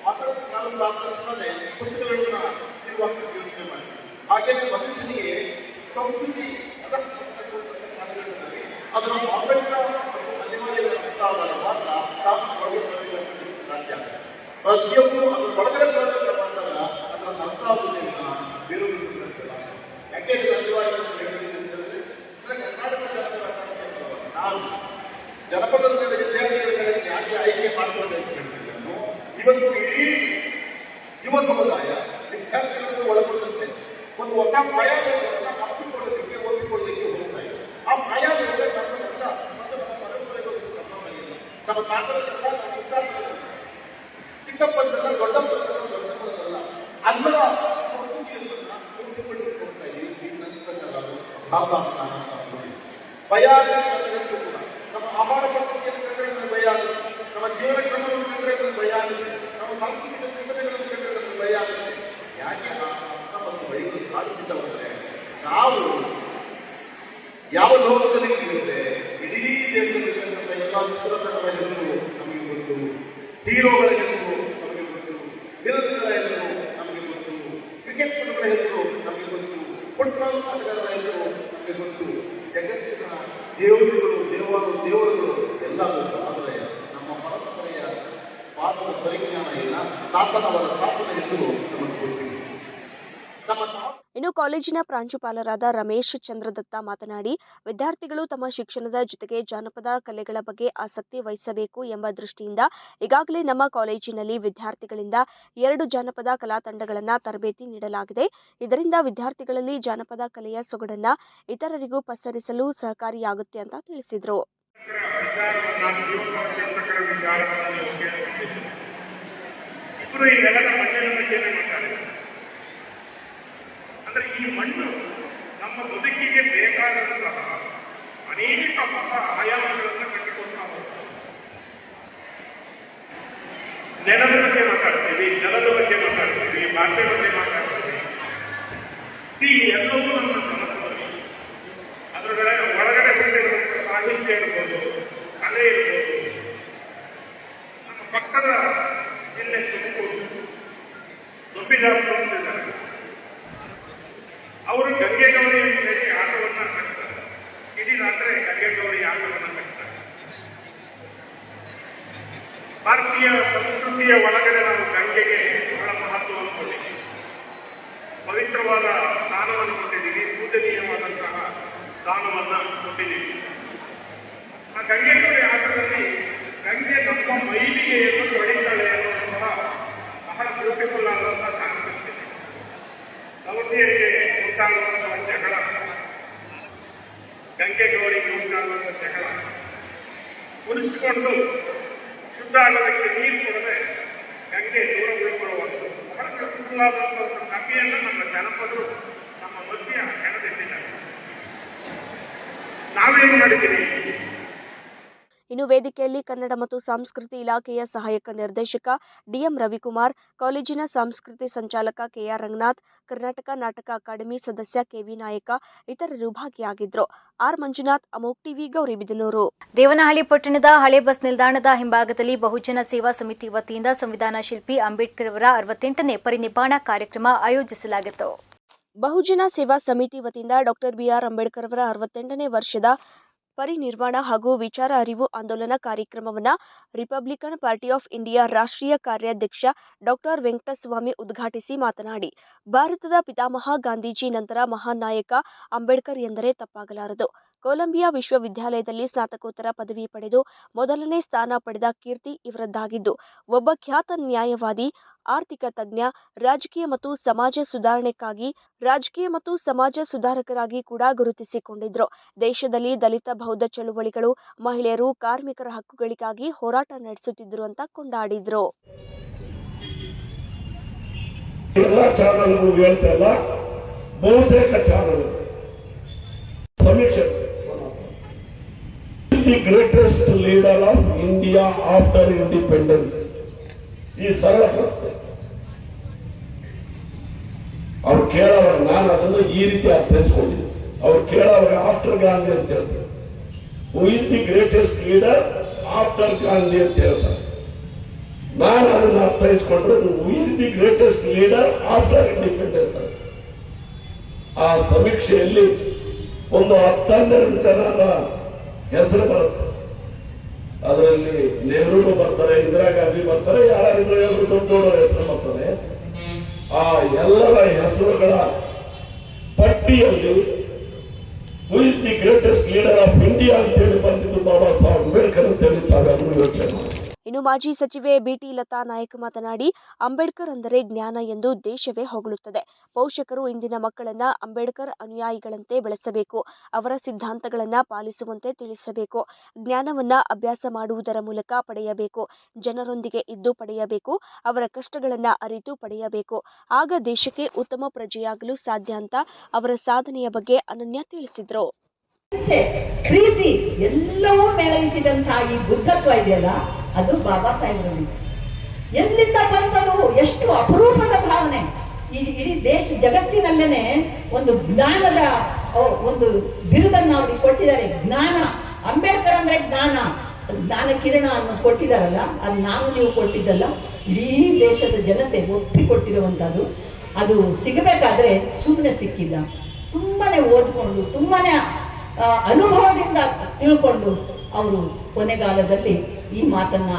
ಅದರ ನಾನೊಂದು ಆತಂಕನೇ ಪುಸ್ತಕಗಳನ್ನ ಇರುವಾಗ ಯೋಚನೆ ಮಾಡಿ ಹಾಗೆಯೇ ಮನುಷ್ಯನಿಗೆ ಸಂಸ್ಕೃತಿ ಅದರ ಆಡಳಿತ ಮತ್ತು ಅನಿವಾರ್ಯ ಮಾತ್ರ ತಾನು ಒಳಗೆ ಬರಲಿಕ್ಕೆ ಸಾಧ್ಯ ಪ್ರತಿಯೊಬ್ಬರು ಅದರ ಒಳಗಡೆ ಬರಲಿಕ್ಕೆ ಬಂದಾಗ ಅದರ ಅರ್ಥ ಆಗುವುದನ್ನ ವಿರೋಧಿಸುತ್ತಿಲ್ಲ ಯಾಕೆ ಇದು ಅನಿವಾರ್ಯ ಅಂತ ಹೇಳಿದೆ ಅಂತ ಹೇಳಿದ್ರೆ ಅಂದ್ರೆ ಕರ್ನಾಟಕ ಜನಪದ ವಿದ್ಯಾರ್ಥಿಗಳಿಗೆ ಯಾಕೆ ಆಯ್ಕೆ ಮಾಡಿಕೊಂಡೆ ಅಂತ ನಾನು ಇವತ್ತು ಇಡೀ ಯುವ ಸಮುದಾಯ ವಿದ್ಯಾರ್ಥಿಗಳನ್ನು ಒಳಗೊಂಡಂತೆ ಒಂದು ಹೊಸ ಪ್ರಯಾಣವನ್ನು ಅಪ್ಪಿಕೊಳ್ಳಲಿಕ್ಕೆ ಒಪ್ಪಿಕೊಳ್ಳಲಿಕ್ಕೆ ಹೋಗ್ತಾ ಇದೆ. ಆ ಪ್ರಯಾಣದಿಂದ ನಮ್ಮನ್ನೆಲ್ಲ ಮತ್ತು ನಮ್ಮ ಪರಂಪರೆಗೆ ಸಂಬಂಧ ಇಲ್ಲ. ನಮ್ಮ ನಮ್ಮ ಮುತ್ತಾತರಲ್ಲ ದೊಡ್ಡಪ್ಪದಲ್ಲ ದೊಡ್ಡಪ್ಪಂದಲ್ಲ ಅನ್ನದ ಸಂಸ್ಕೃತಿಯನ್ನು ಉಳಿಸಿಕೊಳ್ಳಲಿಕ್ಕೆ ಹೋಗ್ತಾ ಇದ್ದೀವಿ ನೋಡಿ. ಭಯ ಕೂಡ ನಮ್ಮ ಆಹಾರ ಪದ್ಧತಿಯನ್ನು ಭಯ ನಮ್ಮ ಜೀವನ ಕಂಡ್ರೆ ಭಯ ಆಗುತ್ತೆ ನಮ್ಮ ಸಾಂಸ್ಕೃತಿಕ ಚಿಂತನೆಗಳನ್ನು ಕಂಡ್ರೆ ಭಯ ಆಗುತ್ತೆ ಯಾಕೆ ಆ ಅರ್ಥವನ್ನು ಬೈದು ಕಾಡುತ್ತಿದ್ದವಂದ್ರೆ ನಾವು ಯಾವ ಲೋಕದಲ್ಲಿ ಇರುತ್ತೆ ಇಡೀ ದೇಶದಲ್ಲಿರ್ತಕ್ಕಂಥ ಎಲ್ಲ ಚಿತ್ರತನಗಳ ಹೆಸರು ನಮಗೆ ಗೊತ್ತು, ಹೀರೋಗಳ ಹೆಸರು ನಮಗೆ ಗೊತ್ತು ವಿರೋಧಿಗಳ ಹೆಸರು ನಮಗೆ ಗೊತ್ತು ಕ್ರಿಕೆಟ್ ಪಟುಗಳ ಹೆಸರು ನಮಗೆ ಗೊತ್ತು ಫುಟ್ಬಾಲ್ ಆಟಗಾರರ ಹೆಸರು ನಮಗೆ ಗೊತ್ತು. ಜಗತ್ತಿನ ದೇವರುಗಳು ದೇವರು ದೇವರುಗಳು ಎಲ್ಲ ಗೊತ್ತು ಆದರೆ ಪಾತ್ರದ ಪರಿಜ್ಞಾನ ಇಲ್ಲ ತಾತನವರ ತಾತನ ಹೆಸರು ನಮಗೆ ತಾತ ಇನ್ನು ಕಾಲೇಜಿನ ಪ್ರಾಂಶುಪಾಲರಾದ ರಮೇಶ್ ಚಂದ್ರದತ್ತ ಮಾತನಾಡಿ, ವಿದ್ಯಾರ್ಥಿಗಳು ತಮ್ಮ ಶಿಕ್ಷಣದ ಜೊತೆಗೆ ಜಾನಪದ ಕಲೆಗಳ ಬಗ್ಗೆ ಆಸಕ್ತಿ ವಹಿಸಬೇಕು ಎಂಬ ದೃಷ್ಟಿಯಿಂದ ಈಗಾಗಲೇ ನಮ್ಮ ಕಾಲೇಜಿನಲ್ಲಿ ವಿದ್ಯಾರ್ಥಿಗಳಿಂದ ಎರಡು ಜಾನಪದ ಕಲಾ ತಂಡಗಳನ್ನು ತರಬೇತಿ ನೀಡಲಾಗಿದೆ. ಇದರಿಂದ ವಿದ್ಯಾರ್ಥಿಗಳಲ್ಲಿ ಜಾನಪದ ಕಲೆಯ ಸೊಗಡನ್ನು ಇತರರಿಗೂ ಪಸರಿಸಲು ಸಹಕಾರಿಯಾಗುತ್ತೆ ಅಂತ ತಿಳಿಸಿದರು. ಇಬ್ಬರು ಈ ನೆಲದ ಮಣ್ಣಿನ ಬಗ್ಗೆನೇ ಮಾತಾಡಿದ್ದಾರೆ ಅಂದ್ರೆ ಈ ಮಣ್ಣು ನಮ್ಮ ಬದುಕಿಗೆ ಬೇಕಾದಂತಹ ಅನೇಕ ಹೊಸ ಆಯಾಮಗಳನ್ನು ಕಟ್ಟಿಕೊಡ್ತಾ ಹೋಗ್ತದೆ ನೆಲದ ಬಗ್ಗೆ ಮಾತಾಡ್ತೀವಿ ಜಲದ ಬಗ್ಗೆ ಮಾತಾಡ್ತೀವಿ ಭಾಷೆ ಬಗ್ಗೆ ಮಾತಾಡ್ತೀವಿ ಈ ಎಲ್ಲವೂ ನಮ್ಮ ಸಮಸ್ಯೆ ಅದರೊಳಗಡೆ ಒಳಗಡೆ ಬಂದಿರುವಂಥ ಸಾಹಿತ್ಯ ಇರ್ಬೋದು ಕಲೆ ಇರ್ಬೋದು ನಮ್ಮ ಪಕ್ಕದ ಜಿಲ್ಲೆ ತುಮಕೂರು ದೊಬ್ಬಿದಾಸರು ಅಂತಿದ್ದಾರೆ ಅವರು ಗಂಗೆ ಗೌರಿ ಅಂತ ಹೇಳಿ ಆಟವನ್ನ ಕಟ್ತಾರೆ. ಇಡೀ ರಾತ್ರಿ ಗಂಗೆ ಗೌರಿ ಆಟವನ್ನ ಕಟ್ತಾರೆ. ಭಾರತೀಯ ಸಂಸ್ಕೃತಿಯ ಒಳಗಡೆ ನಾವು ಗಂಗೆಗೆ ಬಹಳ ಮಹತ್ವವನ್ನು ಕೊಟ್ಟಿದ್ದೀವಿ ಪವಿತ್ರವಾದ ಸ್ಥಾನವನ್ನು ಕೊಟ್ಟಿದ್ದೀವಿ. ಪೂಜನೀಯವಾದಂತಹ ಸ್ಥಾನವನ್ನು ಕೊಟ್ಟಿದ್ದೀವಿ. ಆ ಗಂಗೆ ಗೌರಿ ಆಟದಲ್ಲಿ ಗಂಗೆ ನಮ್ಮ ಮೈಲಿಗೆಯನ್ನು ತೊಳಿತಾಳೆ ಅನ್ನುವಂತಹ ಬಹಳ ಬ್ಯೂಟಿಫುಲ್ ಆದಂತಹ ಕಾನ್ಸೆಪ್ಟ್ ಇದೆ ಸವತಿಯರಿಗೆ ಉಂಟಾಗುವಂತಹ ಜಗಳ ಗಂಗೆ ಗೌರಿಗೆ ಉಂಟಾಗುವಂತಹ ಜಗಳ. ಉಳಿಸಿಕೊಂಡು ಶುದ್ಧ ಆಗೋದಕ್ಕೆ ನೀರು ಕೊಡದೆ ಗಂಗೆ ದೂರ ಉಳ್ಕೊಳ್ಳುವಂಥದ್ದು ಬಹಳ ಬ್ಯೂಟಿಫುಲ್ ಆದಂತಹ ಕಥೆಯನ್ನು ನಮ್ಮ ಜನಪದರು ನಮ್ಮ ಮಧ್ಯೆ ಹೆಣೆದಿಟ್ಟಿದ್ದಾರೆ ನಾವೇನು ಮಾಡಿದ್ದೀವಿ? ಇನ್ನು ವೇದಿಕೆಯಲ್ಲಿ ಕನ್ನಡ ಮತ್ತು ಸಂಸ್ಕೃತಿ ಇಲಾಖೆಯ ಸಹಾಯಕ ನಿರ್ದೇಶಕ ಡಿಎಂ ರವಿಕುಮಾರ್ ಕಾಲೇಜಿನ ಸಂಸ್ಕೃತಿ ಸಂಚಾಲಕ ಕೆಆರ್ ರಂಗನಾಥ್ ಕರ್ನಾಟಕ ನಾಟಕ ಅಕಾಡೆಮಿ ಸದಸ್ಯ ಕೆವಿ ನಾಯಕ ಇತರರು ಭಾಗಿಯಾಗಿದ್ದರು ಆರ್. ಮಂಜುನಾಥ್ ಅಮೋಕ್ ಟಿವಿ ಗೌರಿಬಿದನೂರು ದೇವನಹಳ್ಳಿ ಪಟ್ಟಣದ ಹಳೆ ಬಸ್ ನಿಲ್ದಾಣದ ಹಿಂಭಾಗದಲ್ಲಿ ಬಹುಜನ ಸೇವಾ ಸಮಿತಿ ವತಿಯಿಂದ ಸಂವಿಧಾನ ಶಿಲ್ಪಿ ಅಂಬೇಡ್ಕರ್ ಅವರ ಅರವತ್ತೆಂಟನೇ ಪರಿನಿಬ್ಬಾಣ ಕಾರ್ಯಕ್ರಮ ಆಯೋಜಿಸಲಾಗಿತ್ತು. ಬಹುಜನ ಸೇವಾ ಸಮಿತಿ ವತಿಯಿಂದ ಡಾಕ್ಟರ್ ಬಿಆರ್ ಅಂಬೇಡ್ಕರ್ ಅವರ ಅರವತ್ತೆಂಟನೇ ವರ್ಷದ ಪರಿನಿರ್ವಾಣ ಹಾಗೂ ವಿಚಾರ ಅರಿವು ಆಂದೋಲನ ಕಾರ್ಯಕ್ರಮವನ್ನು ರಿಪಬ್ಲಿಕನ್ ಪಾರ್ಟಿ ಆಫ್ ಇಂಡಿಯಾ ರಾಷ್ಟ್ರೀಯ ಕಾರ್ಯಾಧ್ಯಕ್ಷ ಡಾಕ್ಟರ್ ವೆಂಕಟಸ್ವಾಮಿ ಉದ್ಘಾಟಿಸಿ ಮಾತನಾಡಿ, ಭಾರತದ ಪಿತಾಮಹ ಗಾಂಧೀಜಿ ನಂತರ ಮಹಾನ್ ನಾಯಕ ಅಂಬೇಡ್ಕರ್ ಎಂದರೆ ತಪ್ಪಾಗಲಾರದು. ಕೊಲಂಬಿಯಾ ವಿಶ್ವವಿದ್ಯಾಲಯದಲ್ಲಿ ಸ್ನಾತಕೋತ್ತರ ಪದವಿ ಪಡೆದು ಮೊದಲನೇ ಸ್ಥಾನ ಪಡೆದ ಕೀರ್ತಿ ಇವರದ್ದಾಗಿದ್ದು, ಒಬ್ಬ ಖ್ಯಾತ ನ್ಯಾಯವಾದಿ, ಆರ್ಥಿಕ ತಜ್ಞ, ರಾಜಕೀಯ ಮತ್ತು ಸಮಾಜ ಸುಧಾರಣೆಗಾಗಿ, ರಾಜಕೀಯ ಮತ್ತು ಸಮಾಜ ಸುಧಾರಕರಾಗಿ ಕೂಡ ಗುರುತಿಸಿಕೊಂಡಿದ್ರು. ದೇಶದಲ್ಲಿ ದಲಿತ ಬೌದ್ಧ ಚಳುವಳಿಗಳು, ಮಹಿಳೆಯರು, ಕಾರ್ಮಿಕರ ಹಕ್ಕುಗಳಿಗಾಗಿ ಹೋರಾಟ ನಡೆಸುತ್ತಿದ್ದರು ಅಂತ ಕೊಂಡಾಡಿದ್ರು. Channel the greatest leader of India after independence ಈ ಸರಳ ಪ್ರಶ್ನೆ. ಅವ್ರು ಕೇಳೋವಾಗ ನಾನು ಅದನ್ನು ಈ ರೀತಿ ಅರ್ಥೈಸ್ಕೊಂಡಿದ್ದೆ. ಅವ್ರು ಕೇಳೋವಾಗ ಆಫ್ಟರ್ ಗಾಂಧಿ ಅಂತ ಹೇಳ್ತಾರೆ. Who is the greatest leader after Gandhi ಅಂತ ಹೇಳ್ತಾರೆ. ನಾನು ಅದನ್ನು ಅರ್ಥೈಸ್ಕೊಂಡ್ರೆ who is the greatest leader after independence ಅಂತ. ಆ ಸಮೀಕ್ಷೆಯಲ್ಲಿ ಒಂದು ಹತ್ತನ್ನೆರಡು ಜನರ ಹೆಸರು ಬರುತ್ತೆ. ಅದರಲ್ಲಿ ನೆಹರು ಬರ್ತಾರೆ, ಇಂದಿರಾ ಗಾಂಧಿ ಬರ್ತಾರೆ ಯಾರಾದ್ರೂ ಹೆಸರು ದೊಡ್ಡ ದೊಡ್ಡ ಹೆಸರು ಬರ್ತಾರೆ ಆ ಎಲ್ಲರ ಹೆಸರುಗಳ ಪಟ್ಟಿಯಲ್ಲಿ is the greatest leader of India ಅಂತೇಳಿ ಬಂದಿದ್ದು ಬಾಬಾ ಸಾಹೇಬ್ ಅಂಬೇಡ್ಕರ್ ಅಂತೇಳಿ ತಾವೆಲ್ಲರೂ ಯೋಚನೆ ಮಾಡಿ. ಇನ್ನು ಮಾಜಿ ಸಚಿವೆ ಬಿಟಿ ಲತಾ ನಾಯಕ್ ಮಾತನಾಡಿ, ಅಂಬೇಡ್ಕರ್ ಅಂದರೆ ಜ್ಞಾನ ಎಂದು ದೇಶವೇ ಹೊಗಳುತ್ತದೆ. ಪೋಷಕರು ಇಂದಿನ ಮಕ್ಕಳನ್ನ ಅಂಬೇಡ್ಕರ್ ಅನುಯಾಯಿಗಳಂತೆ ಬೆಳೆಸಬೇಕು. ಅವರ ಸಿದ್ಧಾಂತಗಳನ್ನ ಪಾಲಿಸುವಂತೆ ತಿಳಿಸಬೇಕು. ಜ್ಞಾನವನ್ನ ಅಭ್ಯಾಸ ಮಾಡುವುದರ ಮೂಲಕ ಪಡೆಯಬೇಕು. ಜನರೊಂದಿಗೆ ಇದ್ದು ಪಡೆಯಬೇಕು. ಅವರ ಕಷ್ಟಗಳನ್ನ ಅರಿತು ಪಡೆಯಬೇಕು. ಆಗ ದೇಶಕ್ಕೆ ಉತ್ತಮ ಪ್ರಜೆಯಾಗಲು ಸಾಧ್ಯ ಅಂತ ಅವರ ಸಾಧನೆಯ ಬಗ್ಗೆ ಅನನ್ಯ ತಿಳಿಸಿದರು. ಪ್ರೀತಿ ಎಲ್ಲವೂ ಮೇಳೈಸಿದಂತಹ ಈ ಬುದ್ಧತ್ವ ಇದೆಯಲ್ಲ? ಅದು ಬಾಬಾ ಸಾಹೇಬ್ರಲ್ಲಿ ಎಲ್ಲಿಂದ ಬಂತದು ಎಷ್ಟು ಅಪರೂಪದ ಭಾವನೆ. ಈ ಇಡೀ ದೇಶ ಜಗತ್ತಿನಲ್ಲೇನೆ ಒಂದು ಜ್ಞಾನದ ಒಂದು ಬಿರುದನ್ನು ಅವ್ರಿಗೆ ಕೊಟ್ಟಿದ್ದಾರೆ. ಜ್ಞಾನ, ಅಂಬೇಡ್ಕರ್ ಅಂದ್ರೆ ಜ್ಞಾನ. ಜ್ಞಾನ ಕಿರಣ ಅನ್ನೋದು ಕೊಟ್ಟಿದ್ದಾರಲ್ಲ, ಅದು ನಾವು ನೀವು ಕೊಟ್ಟಿದ್ದಲ್ಲ, ಇಡೀ ದೇಶದ ಜನತೆ ಒಪ್ಪಿಕೊಟ್ಟಿರುವಂತಹದ್ದು ಅದು ಸಿಗಬೇಕಾದ್ರೆ ಸುಮ್ಮನೆ ಸಿಕ್ಕಿಲ್ಲ ತುಂಬಾನೇ ಓದ್ಕೊಂಡು, ತುಂಬಾನೇ ಅನುಭವದಿಂದ ತಿಳ್ಕೊಂಡು ಅವರು ಕೊನೆಗಾಲದಲ್ಲಿ ಈ ಮಾತನ್ನ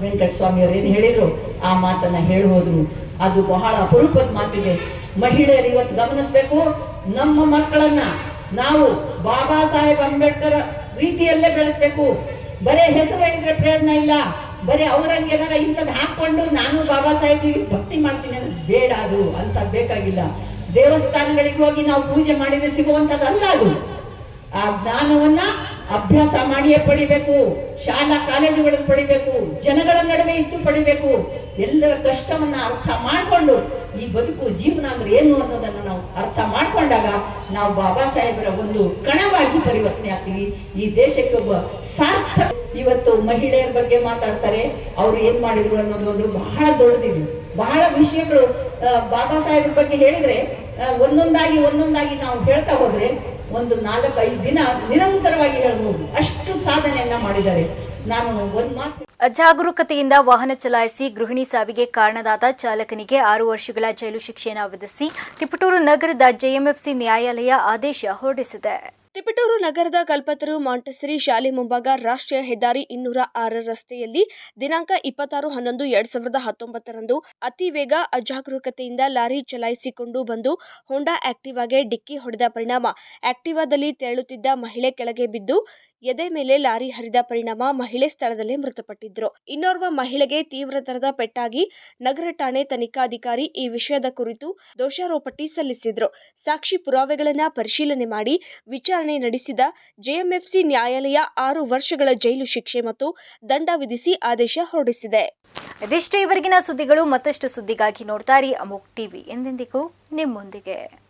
ವೆಂಕಟಸ್ವಾಮಿಯವರು ಏನು ಹೇಳಿದ್ರು? ಆ ಮಾತನ್ನ ಹೇಳಿ ಅದು ಬಹಳ ಅಪರೂಪದ ಮಾತಿದೆ. ಮಹಿಳೆಯರು ಇವತ್ತು ಗಮನಿಸ್ಬೇಕು, ನಮ್ಮ ಮಕ್ಕಳನ್ನ ನಾವು ಬಾಬಾ ಸಾಹೇಬ್ ಅಂಬೇಡ್ಕರ್ ರೀತಿಯಲ್ಲೇ ಬೆಳೆಸ್ಬೇಕು. ಬರೇ ಹೆಸರು ಹೇಳಿದ್ರೆ ಪ್ರಯತ್ನ ಇಲ್ಲ. ಬರೀ ಅವ್ರಂಗೆ ಏನಾರ ಇಂಥದ್ದು ಹಾಕೊಂಡು ನಾನು ಬಾಬಾ ಸಾಹೇಬ್ಗೆ ಭಕ್ತಿ ಮಾಡ್ತೀನಿ ಅಂದ್ರೆ ಬೇಡ ಅದು ಅಂತ ಬೇಕಾಗಿಲ್ಲ. ದೇವಸ್ಥಾನಗಳಿಗೆ ಹೋಗಿ ನಾವು ಪೂಜೆ ಮಾಡಿದ್ರೆ ಸಿಗುವಂತದ್ದಲ್ಲ ಅದು. ಆ ಜ್ಞಾನವನ್ನ ಅಭ್ಯಾಸ ಮಾಡಿಯೇ ಪಡಿಬೇಕು, ಶಾಲಾ ಕಾಲೇಜುಗಳಲ್ಲಿ ಪಡಿಬೇಕು, ಜನಗಳ ನಡುವೆ ಇದ್ದು ಪಡಿಬೇಕು, ಎಲ್ಲರ ಕಷ್ಟವನ್ನ ಅರ್ಥ ಮಾಡಿಕೊಂಡು ಈ ಬದುಕು ಜೀವನ ಅಂದ್ರೆ ಏನು ಅನ್ನೋದನ್ನ ನಾವು ಅರ್ಥ ಮಾಡ್ಕೊಂಡಾಗ ನಾವು ಬಾಬಾ ಸಾಹೇಬರ ಒಂದು ಕಣವಾಗಿ ಪರಿವರ್ತನೆ ಆಗ್ತೀವಿ. ಈ ದೇಶಕ್ಕೆ ಒಬ್ಬ ಸಾರ್ಥ ಇವತ್ತು ಮಹಿಳೆಯರ ಬಗ್ಗೆ ಮಾತಾಡ್ತಾರೆ. ಅವ್ರು ಏನ್ ಮಾಡಿದ್ರು ಅನ್ನೋದು ಒಂದು ಬಹಳ ದೊಡ್ಡದಿದೆ. ಬಹಳ ವಿಷಯಗಳು ಬಾಬಾ ಸಾಹೇಬ್ರ ಬಗ್ಗೆ ಹೇಳಿದ್ರೆ ಒಂದೊಂದಾಗಿ ಒಂದೊಂದಾಗಿ ನಾವು ಹೇಳ್ತಾ ಹೋದ್ರೆ ಒಂದು ನಾಲ್ಕೈದು ದಿನ ನಿರಂತರವಾಗಿ ಹೇಳಬಹುದು. ಅಷ್ಟು ಸಾಧನೆಯನ್ನ ಮಾಡಿದ್ದಾರೆ. ನಾನು ಅಜಾಗರೂಕತೆಯಿಂದ ವಾಹನ ಚಲಾಯಿಸಿ ಗೃಹಿಣಿ ಸಾವಿಗೆ ಕಾರಣದಾದ ಚಾಲಕನಿಗೆ ಆರು ವರ್ಷಗಳ ಜೈಲು ಶಿಕ್ಷೆಯನ್ನು ವಿಧಿಸಿ ತಿಪಟೂರು ನಗರದ ಜೆಎಂಎಫ್ಸಿ ನ್ಯಾಯಾಲಯ ಆದೇಶ ಹೊರಡಿಸಿದೆ. ತಿಪಟೂರು ನಗರದ ಕಲ್ಪತರು ಮಾಂಟಸರಿ ಶಾಲೆ ಮುಂಭಾಗ ರಾಷ್ಟ್ರೀಯ ಹೆದ್ದಾರಿ ಇನ್ನೂರ ಆರ ರಸ್ತೆಯಲ್ಲಿ ದಿನಾಂಕ ಇಪ್ಪತ್ತಾರು ಹನ್ನೊಂದು ಎರಡ್ ಸಾವಿರದ ಹತ್ತೊಂಬತ್ತರಂದು ಅತಿ ವೇಗ ಅಜಾಗರೂಕತೆಯಿಂದ ಲಾರಿ ಚಲಾಯಿಸಿಕೊಂಡು ಬಂದು ಹೊಂಡಾ ಆಕ್ಟಿವಾಗೆ ಡಿಕ್ಕಿ ಹೊಡೆದ ಪರಿಣಾಮ. ಆಕ್ಟಿವಾದಲ್ಲಿ ತೆರಳುತ್ತಿದ್ದ ಮಹಿಳೆ ಕೆಳಗೆ ಬಿದ್ದು ಎದೆ ಮೇಲೆ ಲಾರಿ ಹರಿದ ಪರಿಣಾಮ ಮಹಿಳೆ ಸ್ಥಳದಲ್ಲೇ ಮೃತಪಟ್ಟಿದ್ರು. ಇನ್ನೋರ್ವ ಮಹಿಳೆಗೆ ತೀವ್ರ ತೀವ್ರತರದ ಪೆಟ್ಟಾಗಿ ನಗರ ಠಾಣೆ ತನಿಖಾಧಿಕಾರಿ ಈ ವಿಷಯದ ಕುರಿತು ದೋಷಾರೋಪಟ್ಟಿ ಸಲ್ಲಿಸಿದ್ರು. ಸಾಕ್ಷಿ ಪುರಾವೆಗಳನ್ನ ಪರಿಶೀಲನೆ ಮಾಡಿ ವಿಚಾರಣೆ ನಡೆಸಿದ ಜೆಎಂಎಫ್ಸಿ ನ್ಯಾಯಾಲಯ ಆರು ವರ್ಷಗಳ ಜೈಲು ಶಿಕ್ಷೆ ಮತ್ತು ದಂಡ ವಿಧಿಸಿ ಆದೇಶ ಹೊರಡಿಸಿದೆ. ಇದಿಷ್ಟು ಇವರೆಗಿನ ಸುದ್ದಿಗಳು ಮತ್ತಷ್ಟು ಸುದ್ದಿಗಾಗಿ ನೋಡ್ತಾ ಇರಿ ಅಮೋಕ್ ಟಿವಿ. ಎಂದೆಂದಿಗೂ ನಿಮ್ಮೊಂದಿಗೆ.